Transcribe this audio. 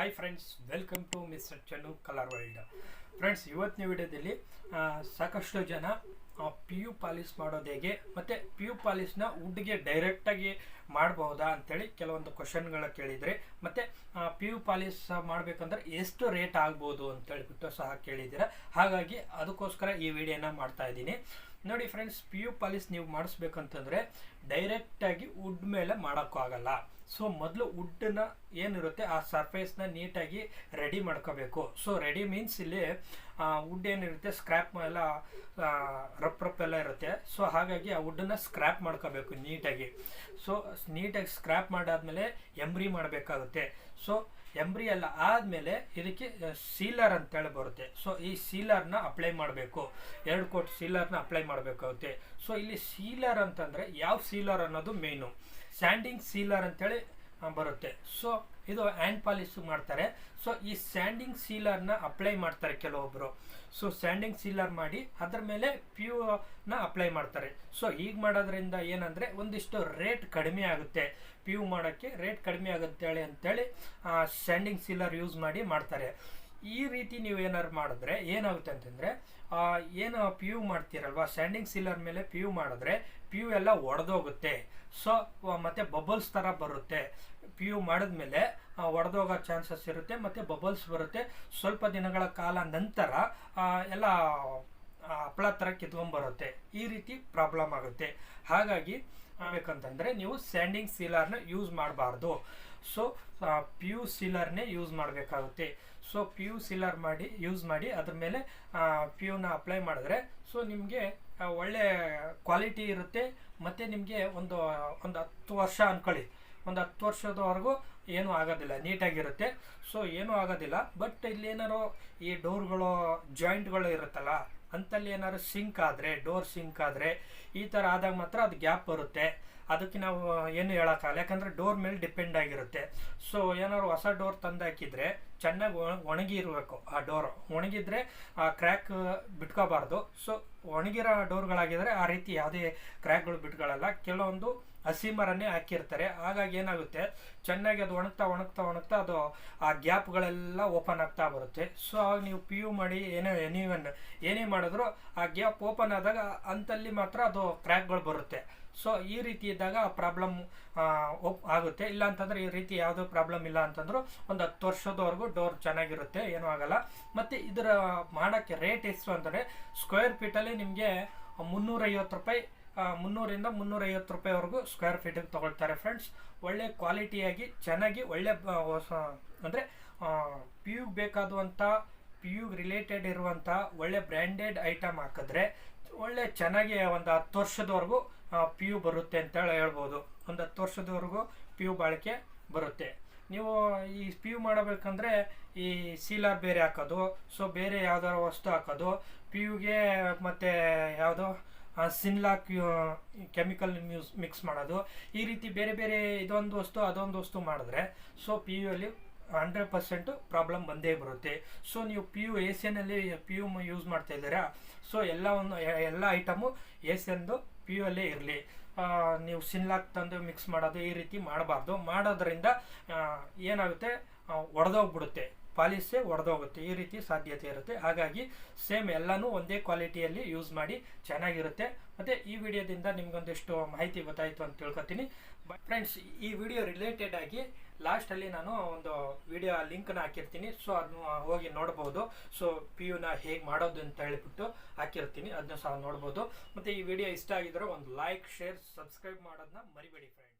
Hi friends welcome to mister Channu colour world friends ಇವತ್ತಿನ ವಿಡಿಯೋದಲ್ಲಿ ಸಾಕಷ್ಟು ಜನ ಪಿ ಯು ಪಾಲಿಸ್ ಮಾಡೋದು ಹೇಗೆ, ಮತ್ತು ಪಿ ಯು ಪಾಲಿಸ್ನ ವುಡ್ಗೆ ಡೈರೆಕ್ಟಾಗಿ ಮಾಡ್ಬೋದಾ ಅಂಥೇಳಿ ಕೆಲವೊಂದು ಕ್ವಶನ್ಗಳ ಕೇಳಿದರೆ, ಮತ್ತು ಪಿ ಯು ಪಾಲಿಸ್ ಮಾಡಬೇಕಂದ್ರೆ ಎಷ್ಟು ರೇಟ್ ಆಗ್ಬೋದು ಅಂತೇಳ್ಬಿಟ್ಟು ಸಹ ಕೇಳಿದ್ದೀರ. ಹಾಗಾಗಿ, ಅದಕ್ಕೋಸ್ಕರ ಈ ವಿಡಿಯೋನ ಮಾಡ್ತಾ ಇದ್ದೀನಿ. ನೋಡಿ ಫ್ರೆಂಡ್ಸ್ ಪಿ ಯು ಪಾಲಿಸ್ ನೀವು ಮಾಡಿಸ್ಬೇಕಂತಂದರೆ ಡೈರೆಕ್ಟಾಗಿ ವುಡ್ ಮೇಲೆ ಮಾಡೋಕ್ಕಾಗಲ್ಲ ಸೊ ಮೊದಲು ವುಡ್ಡನ್ನ ಏನಿರುತ್ತೆ, ಆ ಸರ್ಫೇಸ್ನ ನೀಟಾಗಿ ರೆಡಿ ಮಾಡ್ಕೋಬೇಕು. ಸೊ ರೆಡಿ ಮೀನ್ಸ್ ಇಲ್ಲಿ ವುಡ್ ಏನಿರುತ್ತೆ ಸ್ಕ್ರ್ಯಾಪ್ ಎಲ್ಲ ರಪ್ ರಪ್ ಎಲ್ಲ ಇರುತ್ತೆ. ಸೊ ಹಾಗಾಗಿ ಆ ವುಡ್ಡನ್ನು ಸ್ಕ್ರ್ಯಾಪ್ ಮಾಡ್ಕೋಬೇಕು ನೀಟಾಗಿ ಸೊ ನೀಟಾಗಿ ಸ್ಕ್ರ್ಯಾಪ್ ಮಾಡಾದ್ಮೇಲೆ ಎಂಬ್ರಿ ಮಾಡಬೇಕಾಗುತ್ತೆ. ಸೊ ಎಂಬ್ರಿ ಎಲ್ಲ ಆದಮೇಲೆ ಇದಕ್ಕೆ ಸೀಲರ್ ಅಂತೇಳಿ ಬರುತ್ತೆ. ಸೊ ಈ ಸೀಲರ್ನ ಅಪ್ಲೈ ಮಾಡಬೇಕು. ಎರಡು ಕೋಟ್ ಸೀಲರ್ನ ಅಪ್ಲೈ ಮಾಡಬೇಕಾಗುತ್ತೆ. ಸೊ ಇಲ್ಲಿ ಸೀಲರ್ ಅಂತಂದರೆ ಯಾವ ಸೀಲರ್ ಅನ್ನೋದು ಮೇನು ಸ್ಯಾಂಡಿಂಗ್ ಸೀಲರ್ ಅಂತೇಳಿ ಬರುತ್ತೆ. ಸೊ ಇದು ಹ್ಯಾಂಡ್ ಪಾಲಿಶ್ ಮಾಡ್ತಾರೆ. ಸೊ ಈ ಸ್ಯಾಂಡಿಂಗ್ ಸೀಲರ್ನ ಅಪ್ಲೈ ಮಾಡ್ತಾರೆ ಕೆಲವೊಬ್ಬರು ಸೊ ಸ್ಯಾಂಡಿಂಗ್ ಸೀಲರ್ ಮಾಡಿ ಅದ್ರ ಮೇಲೆ ಪ್ಯೂನ ಅಪ್ಲೈ ಮಾಡ್ತಾರೆ. ಸೊ ಹೀಗೆ ಮಾಡೋದ್ರಿಂದ ಏನಂದರೆ ಒಂದಿಷ್ಟು ರೇಟ್ ಕಡಿಮೆ ಆಗುತ್ತೆ. ಪ್ಯೂ ಮಾಡೋಕ್ಕೆ ರೇಟ್ ಕಡಿಮೆ ಆಗುತ್ತೆ ಅಂತೇಳಿ ಸ್ಯಾಂಡಿಂಗ್ ಸೀಲರ್ ಯೂಸ್ ಮಾಡಿ ಮಾಡ್ತಾರೆ. ಈ ರೀತಿ ನೀವು ಏನಾದ್ರು ಮಾಡಿದ್ರೆ ಏನಾಗುತ್ತೆ ಅಂತಂದರೆ ಏನು ಪಿ ಯು ಮಾಡ್ತೀರಲ್ವಾ? ಸ್ಯಾಂಡಿಂಗ್ ಸೀಲರ್ ಮೇಲೆ ಪಿ ಯು ಮಾಡಿದ್ರೆ ಪಿ ಯು ಎಲ್ಲ ಒಡೆದೋಗುತ್ತೆ. ಸೊ ಮತ್ತು ಬಬಲ್ಸ್ ಥರ ಬರುತ್ತೆ. ಪಿ ಯು ಮಾಡಿದ್ಮೇಲೆ ಒಡೆದೋಗೋ ಚಾನ್ಸಸ್ ಇರುತ್ತೆ, ಮತ್ತು ಬಬಲ್ಸ್ ಬರುತ್ತೆ. ಸ್ವಲ್ಪ ದಿನಗಳ ಕಾಲ ನಂತರ ಎಲ್ಲ ಹಪ್ಪಳ ಥರ ಕಿತ್ಕೊಂಡ್ಬರುತ್ತೆ. ಈ ರೀತಿ ಪ್ರಾಬ್ಲಮ್ ಆಗುತ್ತೆ. ಹಾಗಾಗಿ ಬೇಕಂತಂದರೆ ನೀವು ಸ್ಯಾಂಡಿಂಗ್ ಸೀಲರ್ನ ಯೂಸ್ ಮಾಡಬಾರ್ದು. ಸೊ ಪಿ ಯು ಸೀಲರ್ನೇ ಯೂಸ್ ಮಾಡಬೇಕಾಗುತ್ತೆ. ಸೊ ಪಿ ಯು ಸೀಲರ್ ಮಾಡಿ ಯೂಸ್ ಮಾಡಿ ಅದ್ರ ಮೇಲೆ ಪಿ ಯುನ ಅಪ್ಲೈ ಮಾಡಿದ್ರೆ ಸೊ ನಿಮಗೆ ಒಳ್ಳೆ ಕ್ವಾಲಿಟಿ ಇರುತ್ತೆ. ಮತ್ತು ನಿಮಗೆ ಒಂದು ಒಂದು ಹತ್ತು ವರ್ಷ ಅಂದ್ಕೊಳ್ಳಿ ಒಂದು ಹತ್ತು ವರ್ಷದವರೆಗೂ ಏನೂ ಆಗೋದಿಲ್ಲ, ನೀಟಾಗಿರುತ್ತೆ. ಸೊ ಏನೂ ಆಗೋದಿಲ್ಲ. ಬಟ್ ಇಲ್ಲೇನಾರು ಈ ಡೋರ್ಗಳು ಜಾಯಿಂಟ್ಗಳು ಇರುತ್ತಲ್ಲ ಅಂತಲ್ಲಿ ಏನಾದ್ರು ಸಿಂಕ್ ಆದರೆ ಡೋರ್ ಸಿಂಕ್ ಆದರೆ, ಈ ಥರ ಆದಾಗ ಮಾತ್ರ ಅದು ಗ್ಯಾಪ್ ಬರುತ್ತೆ. ಅದಕ್ಕೆ ನಾವು, ಏನು ಹೇಳೋಕ್ಕಾಗಲ್ಲ. ಯಾಕಂದರೆ ಡೋರ್ ಮೇಲೆ ಡಿಪೆಂಡ್ ಆಗಿರುತ್ತೆ. ಸೊ ಏನಾದ್ರು ಹೊಸ ಡೋರ್ ತಂದು ಹಾಕಿದರೆ ಚೆನ್ನಾಗಿ ಒಣಗಿ ಇರಬೇಕು ಆ ಡೋರ್. ಒಣಗಿದ್ರೆ ಆ ಕ್ರ್ಯಾಕ್ ಬಿಟ್ಕೋಬಾರ್ದು. ಸೊ ಒಣಗಿರೋ ಡೋರ್ಗಳಾಗಿದ್ರೆ ಆ ರೀತಿ ಯಾವುದೇ ಕ್ರ್ಯಾಕ್ಗಳು ಬಿಟ್ಕೊಳ್ಳಲ್ಲ. ಕೆಲವೊಂದು ಹಸಿ ಮರನೇ ಹಾಕಿರ್ತಾರೆ. ಹಾಗಾಗಿ ಏನಾಗುತ್ತೆ? ಚೆನ್ನಾಗಿ ಅದು ಒಣಗ್ತಾ ಒಣಗ್ತಾ ಒಣಗ್ತಾ ಅದು ಆ ಗ್ಯಾಪ್ಗಳೆಲ್ಲ ಓಪನ್ ಆಗ್ತಾ ಬರುತ್ತೆ. ಸೊ ಆವಾಗ ನೀವು ಪಿ ಯು ಮಾಡಿ ಏನೇ ಎನಿವನ್ ಏನೇ ಮಾಡಿದ್ರು ಆ ಗ್ಯಾಪ್ ಓಪನ್ ಆದಾಗ ಅಂತಲ್ಲಿ ಮಾತ್ರ ಅದು ಕ್ರ್ಯಾಕ್ಗಳು ಬರುತ್ತೆ. ಸೊ ಈ ರೀತಿ ಇದ್ದಾಗ ಪ್ರಾಬ್ಲಮ್ ಆಗುತ್ತೆ. ಇಲ್ಲ ಅಂತಂದ್ರೆ ಈ ರೀತಿ ಯಾವುದೋ ಪ್ರಾಬ್ಲಮ್ ಇಲ್ಲ ಅಂತಂದ್ರು ಒಂದು ಹತ್ತು ವರ್ಷದವರೆಗೂ ಡೋರ್ ಚೆನ್ನಾಗಿರುತ್ತೆ, ಏನೂ ಆಗಲ್ಲ. ಮತ್ತು ಇದರ ಮಾಡೋಕ್ಕೆ ರೇಟ್ ಎಷ್ಟು ಅಂದರೆ ಸ್ಕ್ವೇರ್ ಫೀಟಲ್ಲಿ ನಿಮಗೆ ಮುನ್ನೂರೈವತ್ತು ರೂಪಾಯಿ ಮುನ್ನೂರಿಂದ ಮುನ್ನೂರೈವತ್ತು ರೂಪಾಯಿವರೆಗೂ ಸ್ಕ್ವೇರ್ ಫೀಟಿಗೆ ತೊಗೊಳ್ತಾರೆ ಫ್ರೆಂಡ್ಸ್ ಒಳ್ಳೆ ಕ್ವಾಲಿಟಿಯಾಗಿ ಚೆನ್ನಾಗಿ, ಒಳ್ಳೆ ಹೊಸ, ಅಂದರೆ ಪಿ ಯುಗೆ ಬೇಕಾದಂಥ ಪಿ ಯುಗೆ ರಿಲೇಟೆಡ್ ಇರುವಂಥ ಒಳ್ಳೆ ಬ್ರ್ಯಾಂಡೆಡ್ ಐಟಮ್ ಹಾಕಿದ್ರೆ, ಒಳ್ಳೆ ಚೆನ್ನಾಗಿ ಒಂದು ಹತ್ತು ವರ್ಷದವರೆಗೂ ಪಿ ಯು ಬರುತ್ತೆ ಅಂತೇಳಿ ಹೇಳ್ಬೋದು. ಒಂದು ಹತ್ತು ವರ್ಷದವರೆಗೂ ಪಿ ಯು ಬಾಳಿಕೆ ಬರುತ್ತೆ. ನೀವು ಈ ಪಿ ಯು ಮಾಡಬೇಕಂದ್ರೆ ಈ ಸೀಲರ್ ಬೇರೆ ಹಾಕೋದು, ಸೊ ಬೇರೆ ಯಾವ್ದಾರು ವಸ್ತು ಹಾಕೋದು. ಪಿ ಯುಗೆ ಮತ್ತು ಯಾವುದೋ ಸಿನ್ಲಾಕ್ ಕೆಮಿಕಲ್ ಮ್ಯೂಸ್, ಮಿಕ್ಸ್ ಮಾಡೋದು. ಈ ರೀತಿ ಬೇರೆ ಬೇರೆ ಇದೊಂದು ವಸ್ತು, ಅದೊಂದು ವಸ್ತು ಮಾಡಿದ್ರೆ, ಸೊ ಪಿ ಯು ಅಲ್ಲಿ ಹಂಡ್ರೆಡ್ ಪರ್ಸೆಂಟು ಪ್ರಾಬ್ಲಮ್ ಬಂದೇ ಬರುತ್ತೆ. ಸೊ ನೀವು P U A C P U use ಮಾಡ್ತಾ ಇದ್ದೀರಾ? ಸೊ ಎಲ್ಲ ಒಂದು, ಎಲ್ಲ item A C P U ಅಲ್ಲೇ ಇರಲಿ ನೀವು ಸಿನ್ಲಾಕ್ ತಂದು ಮಿಕ್ಸ್ ಮಾಡೋದು ಈ ರೀತಿ ಮಾಡಬಾರ್ದು. ಮಾಡೋದ್ರಿಂದ ಏನಾಗುತ್ತೆ? ಒಡೆದೋಗ್ಬಿಡುತ್ತೆ. ಪಾಲಿಸೇ ಒಡೆದೋಗುತ್ತೆ, ಈ ರೀತಿ ಸಾಧ್ಯತೆ ಇರುತ್ತೆ. ಹಾಗಾಗಿ ಸೇಮ್ ಎಲ್ಲನೂ ಒಂದೇ ಕ್ವಾಲಿಟಿಯಲ್ಲಿ ಯೂಸ್ ಮಾಡಿ ಚೆನ್ನಾಗಿರುತ್ತೆ. ಮತ್ತು ಈ ವಿಡಿಯೋದಿಂದ ನಿಮ್ಗೊಂದಿಷ್ಟು ಮಾಹಿತಿ ಗೊತ್ತಾಯಿತು ಅಂತ ತಿಳ್ಕೊತೀನಿ. ಫ್ರೆಂಡ್ಸ್ ಈ ವಿಡಿಯೋ ರಿಲೇಟೆಡ್ ಆಗಿ ಲಾಸ್ಟಲ್ಲಿ ನಾನು ಒಂದು ವಿಡಿಯೋ ಲಿಂಕ್ನ ಹಾಕಿರ್ತೀನಿ. ಸೊ ಅದನ್ನ ಹೋಗಿ ನೋಡ್ಬೋದು. ಸೊ ಪಿ ಯುನ ಹೇಗೆ ಮಾಡೋದು ಅಂತ ಹೇಳಿಬಿಟ್ಟು ಹಾಕಿರ್ತೀನಿ. ಅದನ್ನ ಸಹ ನೋಡ್ಬೋದು. ಮತ್ತು ಈ ವಿಡಿಯೋ ಇಷ್ಟ ಆಗಿದ್ರೆ ಒಂದು ಲೈಕ್ ಶೇರ್ ಸಬ್ಸ್ಕ್ರೈಬ್ ಮಾಡೋದನ್ನ ಮರಿಬೇಡಿ ಫ್ರೆಂಡ್ಸ್